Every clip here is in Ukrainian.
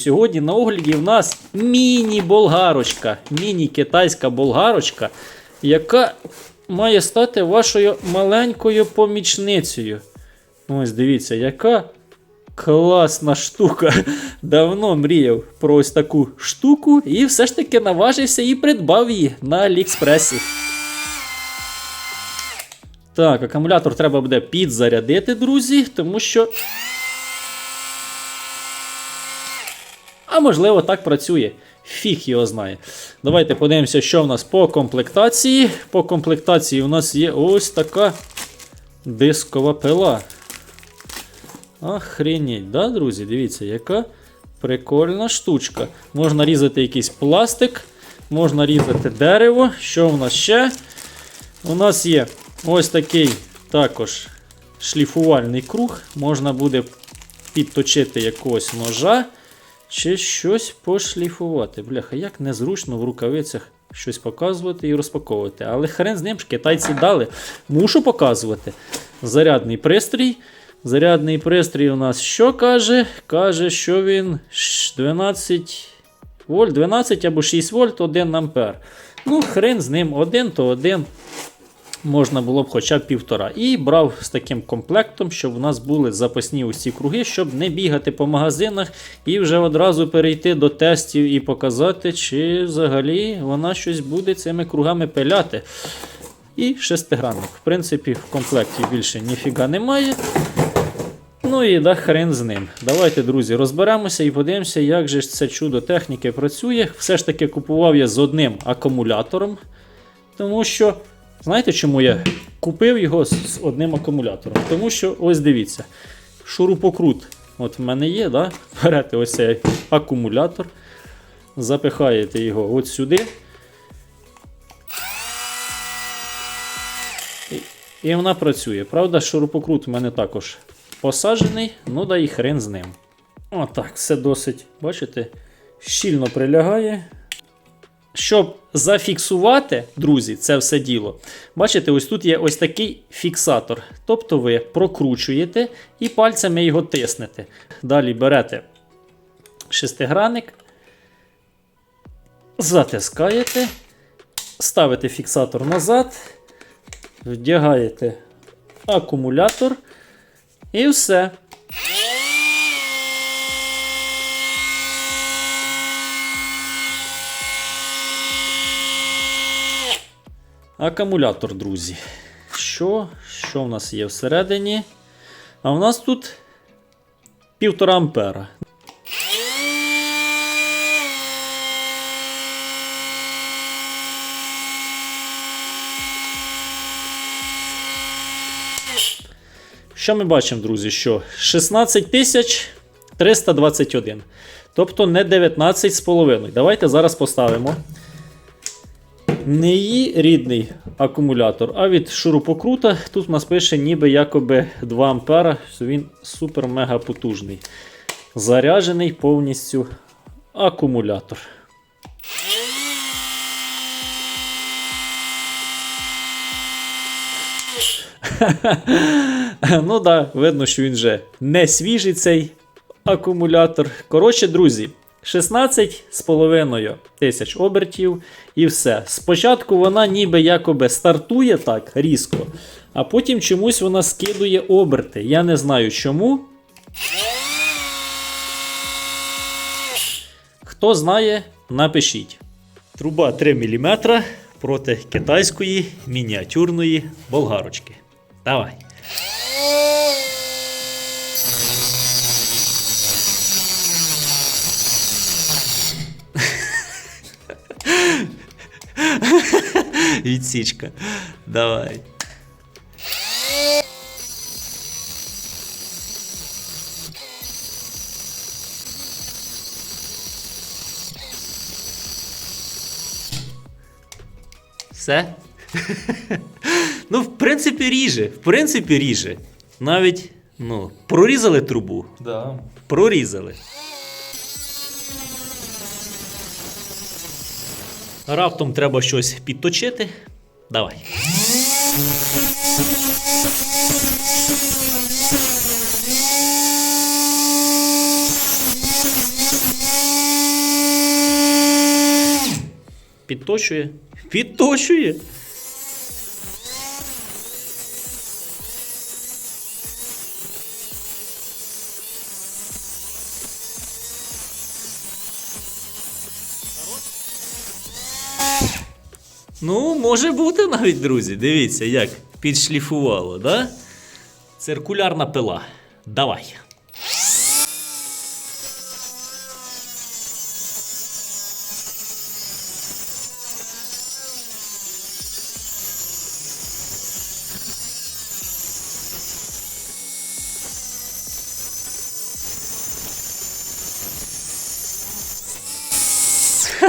Сьогодні на огляді в нас міні-болгарочка, міні-китайська болгарочка, яка має стати вашою маленькою помічницею. Ось дивіться, яка класна штука. Давно мріяв про ось таку штуку і все ж таки наважився і придбав її на Аліекспресі. Так, акумулятор треба буде підзарядити, друзі, тому що А можливо, так працює. Фіг його знає. Давайте подивимося, що в нас по комплектації. По комплектації у нас є ось така дискова пила. Охренеть, да, друзі? Дивіться, яка прикольна штучка. Можна різати якийсь пластик, можна різати дерево. Що в нас ще? У нас є ось такий також шліфувальний круг. Можна буде підточити якогось ножа. Чи щось пошліфувати. Бляха, як незручно в рукавицях щось показувати і розпаковувати. Але хрен з ним ж китайці дали. Мушу показувати. Зарядний пристрій. Зарядний пристрій у нас що каже? Каже, що він 12 вольт, 12 або 6 вольт, 1 ампер. Ну, хрен з ним, один то один. Можна було б хоча б півтора. І брав з таким комплектом, щоб у нас були запасні усі круги, щоб не бігати по магазинах і вже одразу перейти до тестів і показати, чи взагалі вона щось буде цими кругами пиляти. І шестигранник. В принципі, в комплекті більше ніфіга немає. Ну і да, хрен з ним. Давайте, друзі, розберемося і подивимося, як же це чудо техніки працює. Все ж таки купував я з одним акумулятором. Тому що, знаєте, чому я купив його з одним акумулятором? Тому що, ось дивіться, шурупокрут. От в мене є, да? берете ось цей акумулятор, запихаєте його от сюди. І вона працює. Правда, шурупокрут в мене також посаджений, ну да і хрен з ним. Отак, все досить, бачите, щільно прилягає. Щоб зафіксувати, друзі, це все діло. Бачите, ось тут є ось такий фіксатор. Тобто ви прокручуєте і пальцями його тиснете. Далі берете шестигранник, затискаєте, ставите фіксатор назад, вдягаєте акумулятор і все. Акумулятор, друзі. Що? Що в нас є всередині? А в нас тут 1,5 ампера. Що ми бачимо, друзі? Що 16 тисяч 321. Тобто не 19,5. Давайте зараз поставимо не її рідний акумулятор, а від шурупокрута. Тут у нас пише ніби якоби 2 ампера, що він супер-мега потужний. Заряджений повністю акумулятор. ну так, да, видно, що він вже не свіжий цей акумулятор. Коротше, друзі, 16,5 тисяч обертів і все. Спочатку вона ніби якоби стартує так різко, а потім чомусь вона скидує оберти. Я не знаю чому. Хто знає, напишіть. Труба 3 мм проти китайської мініатюрної болгарочки. Давай. Відсічка. Давай. Все? ну, в принципі, ріже. В принципі, ріже. Навіть, ну, прорізали трубу. Да. Прорізали. Раптом треба щось підточити. Давай. Підточує. Підточує. Ну, може бути навіть, друзі. Дивіться, як підшліфувало, да? Циркулярна пила. Давай.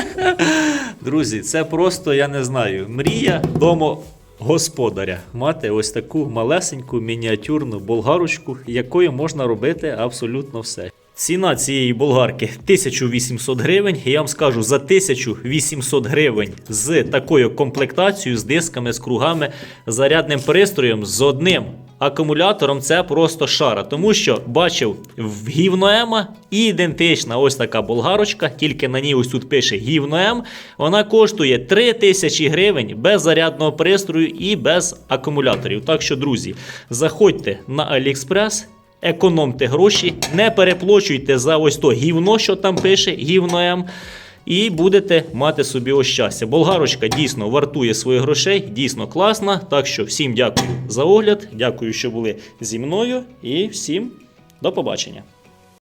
Друзі, це просто, я не знаю, мрія домогосподаря. Мати ось таку малесеньку мініатюрну болгарочку, якою можна робити абсолютно все. Ціна цієї болгарки 1800 гривень. І я вам скажу, за 1800 гривень з такою комплектацією, з дисками, з кругами, зарядним пристроєм, з одним акумулятором це просто шара. Тому що бачив в гівноема і ідентична ось така болгарочка, тільки на ній ось тут пише гівноем. Вона коштує 3000 гривень без зарядного пристрою і без акумуляторів. Так що, друзі, заходьте на AliExpress. Економте гроші, не переплачуйте за ось то гівно, що там пише, гівно М. І будете мати собі ось щастя. Болгарочка дійсно вартує своїх грошей, дійсно класна. Так що всім дякую за огляд, дякую, що були зі мною, і всім до побачення.